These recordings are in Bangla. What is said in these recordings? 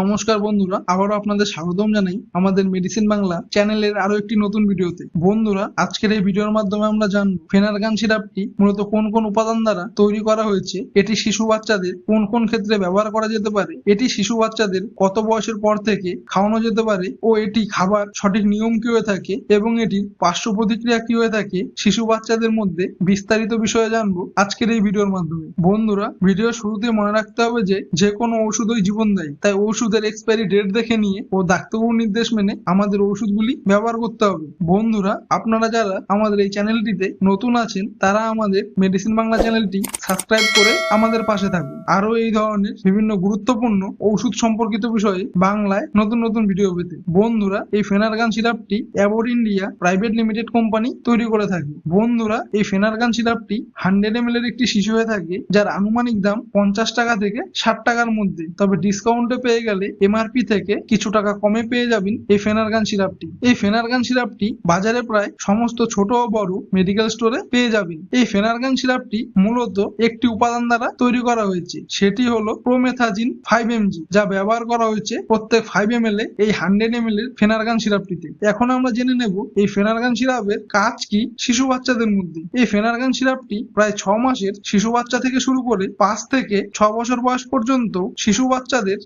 নমস্কার বন্ধুরা, আবারও আপনাদের স্বাগতম জানাই আমাদের মেডিসিন বাংলা চ্যানেলের আরও একটি নতুন ভিডিওতে। বন্ধুরা, আজকের এই ভিডিওর মাধ্যমে আমরা জানব, ফেনারগান সিরাপটি মূলত কোন কোন উপাদান দ্বারা তৈরি করা হয়েছে, এটি শিশু বাচ্চাদের কোন কোন ক্ষেত্রে ব্যবহার করা যেতে পারে, এটি শিশু বাচ্চাদের কত বয়সের পর থেকে খাওয়ানো যেতে পারে, ও এটি খাবার সঠিক নিয়ম কি হয়ে থাকে এবং এটির পার্শ্ব প্রতিক্রিয়া কি হয়ে থাকে, শিশু বাচ্চাদের মধ্যে বিস্তারিত বিষয়ে জানব আজকের এই ভিডিওর মাধ্যমে। বন্ধুরা ভিডিও শুরুতে মনে রাখতে হবে যে যে কোনো ওষুধই জীবন দেয় তাই ওষুধের এক্সপায়ারি ডেট দেখে নিয়ে ও ডাক্তারবাবুর নির্দেশ মেনে আমাদের ওষুধগুলি ব্যবহার করতে হবে। বন্ধুরা, আপনারা যারা আমাদের এই চ্যানেলটিতে নতুন আছেন, তারা আমাদের মেডিসিন বাংলা চ্যানেলটি সাবস্ক্রাইব করে আমাদের পাশে থাকুন। আরও এই ধরনের বিভিন্ন গুরুত্বপূর্ণ ওষুধ সম্পর্কিত বিষয়ে বাংলায় নতুন নতুন ভিডিও পেতে। বন্ধুরা, এই Phenergan সিরাপটি Abbott India private limited company তৈরি করে থাকে। বন্ধুরা, এই ফেনারগান সিরাপটি হান্ড্রেড এম এর একটি শিশু হয়ে থাকে, যার আনুমানিক দাম পঞ্চাশ টাকা থেকে ষাট টাকার মধ্যে। তবে ডিসকাউন্টে পেয়ে গেলে এমআরপি থেকে কিছু টাকা কমে পেয়ে যাবেন এই ফেনারগান সিরাপটি। এই ফেনারগান সিরাপটি বাজারে প্রায় সমস্ত ছোট ও বড় মেডিকেল স্টোরে পেয়ে যাবেন। এই ফেনারগান সিরাপটি মূলত একটি উপাদান দ্বারা তৈরি করা হয়েছে। সেটি হলো প্রোমেথাজিন ফাইভ এমজি যা ব্যবহার করা হয়েছে প্রত্যেক ফাইভ এম এল এই হান্ড্রেড এম এর ফেনারগান সিরাপটিতে। এখন আমরা জেনে নেব এই ফেনারগান সিরাপের কাজ কি শিশু বাচ্চাদের মধ্যে। এই ফেনারগান সিরাপটি প্রায় ছ মাসের শিশু বাচ্চা থেকে শুরু করে পাঁচ থেকে ছ বছর বয়স পর্যন্ত শিশু বাচ্চাদের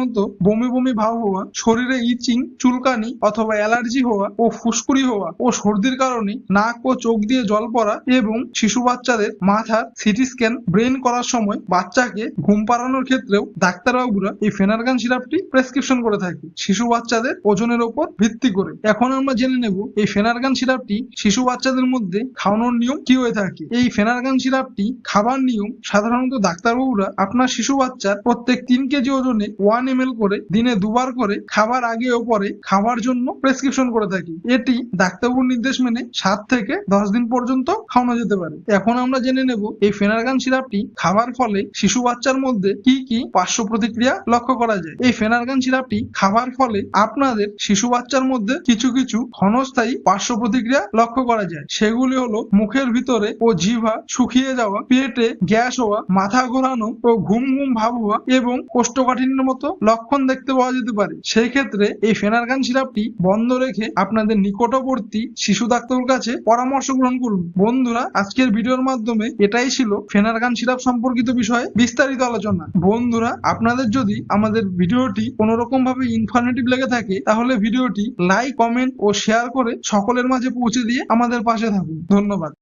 সাধারণত বমি বমি ভাব হওয়া, শরীরে ইচিং চুলকানি অথবা অ্যালার্জি হওয়া ও ফুসকুড়ি হওয়া ও সর্দির কারণে নাক ও চোখ দিয়ে জল পড়া এবং শিশু বাচ্চাদের মাথার সিটি স্ক্যান ব্রেন করার সময় বাচ্চাকে ঘুম পাড়ানোর ক্ষেত্রেও ডাক্তারবাবুরা এই ফেনারগান সিরাপটি প্রেসক্রিপশন করে থাকে। শিশু বাচ্চাদের ওজনের ওপর ভিত্তি করে। এখন আমরা জেনে নেব এই ফেনারগান সিরাপটি শিশু বাচ্চাদের মধ্যে খাওয়ানোর নিয়ম কি হয়ে থাকে। এই ফেনারগান সিরাপটি খাবার নিয়ম সাধারণত ডাক্তারবাবুরা আপনার শিশু বাচ্চার প্রত্যেক তিন কেজি ওজনে ওয়ান এম করে, দিনে দুবার করে, খাবার আগে ও পরে, খাওয়ার জন্য প্রেসক্রিপশন করে থাকি। এটি ডাক্তারবাবুর নির্দেশ মেনে সাত থেকে দশ দিন পর্যন্ত খাওয়ানো যেতে পারে। এখন আমরা জেনে নেব এই ফেনারগান সিরাপটি খাবার ফলে শিশু বাচ্চার মধ্যে কি কি পার্শ্ব প্রতিক্রিয়া লক্ষ্য করা যায়। এই ফেনারগান সিরাপটি খাবার ফলে আপনাদের শিশু বাচ্চার মধ্যে কিছু কিছু ক্ষণস্থায়ী পার্শ্ব প্রতিক্রিয়া লক্ষ্য করা যায়। সেগুলি হলো মুখের ভিতরে ও জিভা শুকিয়ে যাওয়া, পেটে গ্যাস হওয়া, মাথা ঘোরানো ও ঘুম ঘুম ভাব হওয়া এবং কোষ্ঠকাঠিন্যের মতো লক্ষণ দেখতে পাওয়া যেতে পারে। সেই ক্ষেত্রে এই ফেনারগান সিরাপটি বন্ধ রেখে আপনাদের নিকটবর্তী শিশু ডাক্তারের কাছে পরামর্শ গ্রহণ করুন। বন্ধুরা, আজকের ভিডিওর মাধ্যমে এটাই ছিল ফেনারগান সিরাপ সম্পর্কিত বিষয়ে বিস্তারিত আলোচনা। বন্ধুরা, আপনাদের যদি আমাদের ভিডিওটি কোনো রকম ভাবে ইনফরমেটিভ লেগে থাকে, তাহলে ভিডিওটি লাইক কমেন্ট ও শেয়ার করে সকলের মাঝে পৌঁছে দিয়ে আমাদের পাশে থাকুন। ধন্যবাদ।